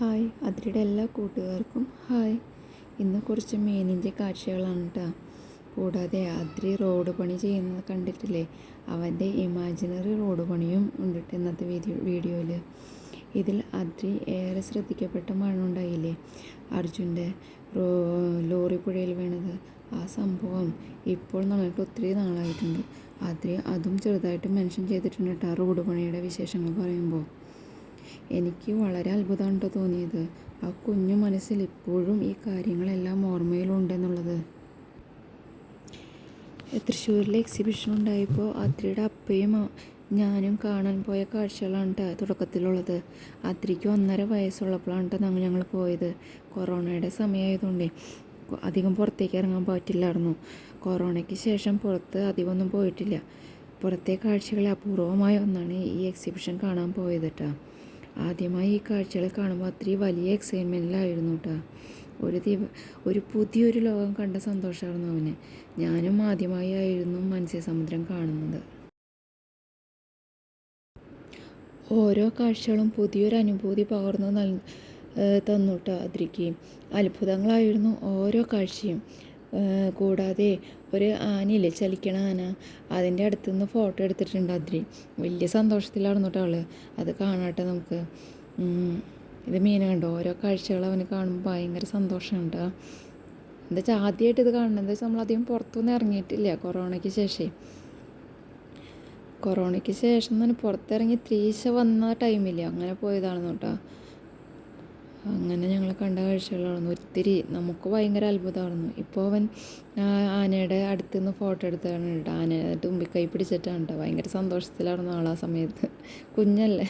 Hi. അതിരുടെ എല്ലാ കൂട്ടുകാർക്കും hi. ഇന്ന് കുറച്ച് മീനിന്റെ കാഴ്ചകളാണ് കേട്ടോ കൂടാതെ അതിരി റോഡ് പണി ചെയ്യുന്നത് കണ്ടിട്ടില്ലേ? അവന്റെ ഇമാജിനറി റോഡ് പണിയും ഉണ്ട് ഇന്നത്തെ വീഡിയോ വീഡിയോയിൽ ഇതിൽ അതിരി ഏറെ ശ്രദ്ധിക്കപ്പെട്ട മണ്ണുണ്ടായില്ലേ അർജുന്റെ ലോറി പുഴയിൽ വീണത്. ആ സംഭവം ഇപ്പോൾ നമ്മൾക്ക് ഒത്തിരി നാളായിട്ടുണ്ട്. അതിരി അതും ചെറുതായിട്ട് മെൻഷൻ ചെയ്തിട്ടുണ്ട് കേട്ടോ റോഡ് പണിയുടെ വിശേഷങ്ങൾ പറയുമ്പോൾ. എനിക്ക് വളരെ അത്ഭുതമാണ് തോന്നിയത്. ആ കുഞ്ഞു മനസ്സിൽ ഇപ്പോഴും ഈ കാര്യങ്ങളെല്ലാം ഓർമ്മയിലുണ്ടെന്നുള്ളത്. തൃശ്ശൂരിലെ എക്സിബിഷൻ ഉണ്ടായപ്പോൾ അദ്രിയുടെ അപ്പയും ഞാനും കാണാൻ പോയ കാഴ്ചകളാണ് തുടക്കത്തിലുള്ളത്. അദ്രിക്ക് ഒന്നര വയസ്സുള്ളപ്പോഴാണ് കേട്ടോ ഞങ്ങൾ ഞങ്ങൾ പോയത്. കൊറോണയുടെ സമയമായതുകൊണ്ടേ അധികം പുറത്തേക്ക് ഇറങ്ങാൻ പറ്റില്ലായിരുന്നു. കൊറോണയ്ക്ക് ശേഷം പുറത്ത് അധികമൊന്നും പോയിട്ടില്ല. പുറത്തെ കാഴ്ചകളെ അപൂർവമായ ഒന്നാണ് ഈ എക്സിബിഷൻ കാണാൻ പോയത് കേട്ടോ ആദ്യമായി ഈ കാഴ്ചകൾ കാണുമ്പോൾ അത്രയും വലിയ എക്സൈറ്റ്മെന്റിലായിരുന്നു കേട്ടോ ഒരു ദിവ ഒരു പുതിയൊരു ലോകം കണ്ട സന്തോഷമായിരുന്നു അവന്. ഞാനും ആദ്യമായി ആയിരുന്നു മത്സ്യസമുദ്രം കാണുന്നത്. ഓരോ കാഴ്ചകളും പുതിയൊരു അനുഭൂതി പകർന്നു നൽ ഏഹ് തന്നു കേട്ടോ അതിരിക്കുകയും അത്ഭുതങ്ങളായിരുന്നു ഓരോ കാഴ്ചയും. കൂടാതെ ഒരു ആനയില്ലേ ചലിക്കണ ആന അതിന്റെ അടുത്ത് നിന്ന് ഫോട്ടോ എടുത്തിട്ടുണ്ട് അതിരി വലിയ സന്തോഷത്തിലാണ് കേട്ടോ അവൾ. അത് കാണാട്ടെ നമുക്ക്. ഇത് മീൻ കണ്ടോ? ഓരോ കാഴ്ചകൾ അവന് കാണുമ്പോൾ ഭയങ്കര സന്തോഷമുണ്ട്. എന്താ വെച്ചാൽ ആദ്യമായിട്ട് ഇത് കാണുന്നത്? എന്താ വെച്ചാൽ നമ്മളധികം പുറത്തൊന്നും ഇറങ്ങിയിട്ടില്ല കൊറോണയ്ക്ക് ശേഷം. കൊറോണയ്ക്ക് ശേഷം തന്നെ പുറത്തിറങ്ങി ത്രീശ വന്ന ടൈമില്ല അങ്ങനെ പോയതാണെന്ന് കേട്ടോ. അങ്ങനെ ഞങ്ങൾ കണ്ട കാഴ്ചകളായിരുന്നു. ഒത്തിരി നമുക്ക് ഭയങ്കര അത്ഭുതമായിരുന്നു. ഇപ്പോൾ അവൻ ആനയുടെ അടുത്ത് നിന്ന് ഫോട്ടോ എടുത്താണ് കേട്ടോ. ആന കൈ പിടിച്ചിട്ടാണ് കേട്ടോ. ഭയങ്കര സന്തോഷത്തിലായിരുന്നു ആൾ ആ സമയത്ത്. കുഞ്ഞല്ലേ?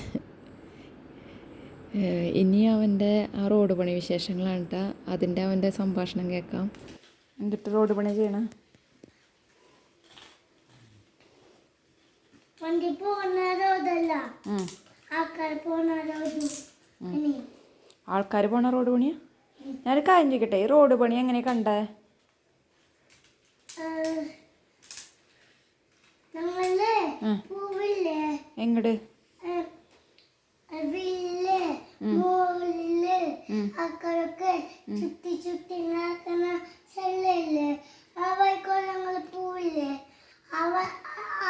ഇനി അവന്റെ ആ റോഡ് പണി വിശേഷങ്ങളാണ് കേട്ടോ. അതിന്റെ അവന്റെ സംഭാഷണം കേൾക്കാം. എന്നിട്ട് റോഡ് പണി ചെയ്യണം? വണ്ടി പോകുന്ന റോഡല്ല ആൾക്കാർ പോകുന്ന ഇനി ആൾക്കാർ പോണ റോഡ് പണിയാ? ഞാനൊരു കാര്യം ചോദിക്കട്ടെ ഈ റോഡ് പണി എങ്ങനെ കണ്ടേ? എങ്ങട്? ചുറ്റി ചുറ്റി ആ വൈക്കോൽ പൂവില്ലേ? അവ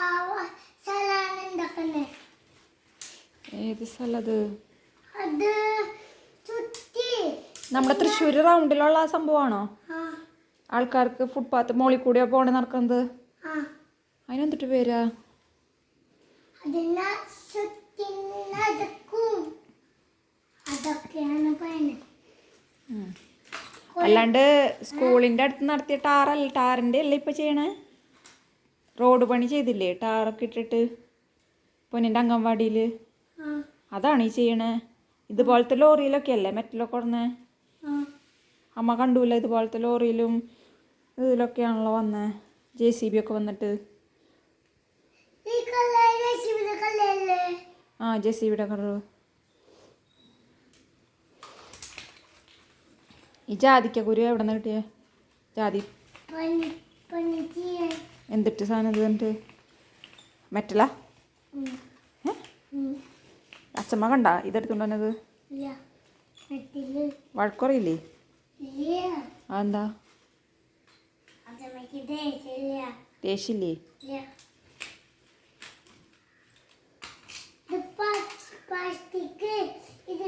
അവ സ്ഥലാണ് ഉണ്ടാക്കുന്നേ ഏത് സ്ഥലത് അത് ചുറ്റി നമ്മുടെ തൃശ്ശൂർ റൗണ്ടിലുള്ള ആ സംഭവമാണോ? ആൾക്കാർക്ക് ഫുട്പാത്ത് മോളിൽ കൂടിയാ പോണേ നടക്കുന്നത്? അതിനെന്തിട്ട് പേരാ? അല്ലാണ്ട് സ്കൂളിന്റെ അടുത്ത് നടത്തിയ ടാറല്ല ടാറിന്റെ അല്ലേ ഇപ്പം ചെയ്യണേ? റോഡ് പണി ചെയ്തില്ലേ? ടാറൊക്കെ ഇട്ടിട്ട് പൊന്നിന്റെ അംഗൻവാടിയിൽ ആ. അതാണ് ഈ ചെയ്യണേ? ഇതുപോലത്തെ ലോറിയിലൊക്കെ അല്ലേ മെറ്റലൊക്കെ ഉടനെ ആ അമ്മ കണ്ടൂല ഇതുപോലത്തെ ലോറിയിലും ഇതിലൊക്കെയാണല്ലോ വന്നേ. ജെ സി ബി ഒക്കെ വന്നിട്ട്. ആ ജെ സി ബിയുടെ കളർ ഈ ജാതിക്ക കുരു എവിടെ നിന്ന് കിട്ടിയേ? ജാതി. എന്തിട്ട് സാധനം ഇത് എന്നിട്ട് മെറ്റല. അച്ഛമ്മ കണ്ട? ഇതെടുത്തുണ്ടോ വന്നത്? വഴക്കുറയില്ലേ? ഇല്ല അതെന്താ അതമ്മക്ക് ദേശമില്ല ദേഷ്യമില്ലേ ഇല്ല ഇത്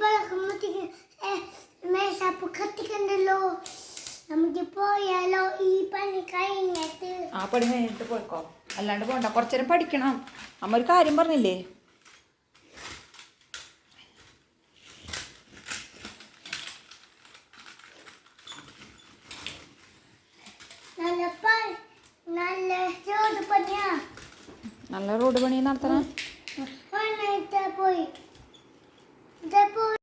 പറക്കുമ്പോഴത്തേക്ക് മേശപ്പ് കത്തിക്കണ്ടല്ലോ. നമുക്ക് പോയാലോ ഈ പണി കഴിഞ്ഞിട്ട്. ആ പണി കഴിഞ്ഞിട്ട് പോയിക്കോ. അല്ലാണ്ട് പോണ്ട കുറച്ചേരം പഠിക്കണം അമ്മ ഒരു കാര്യം പറഞ്ഞില്ലേ നല്ല റോഡ് പണി നടത്തണം പോയി പോയി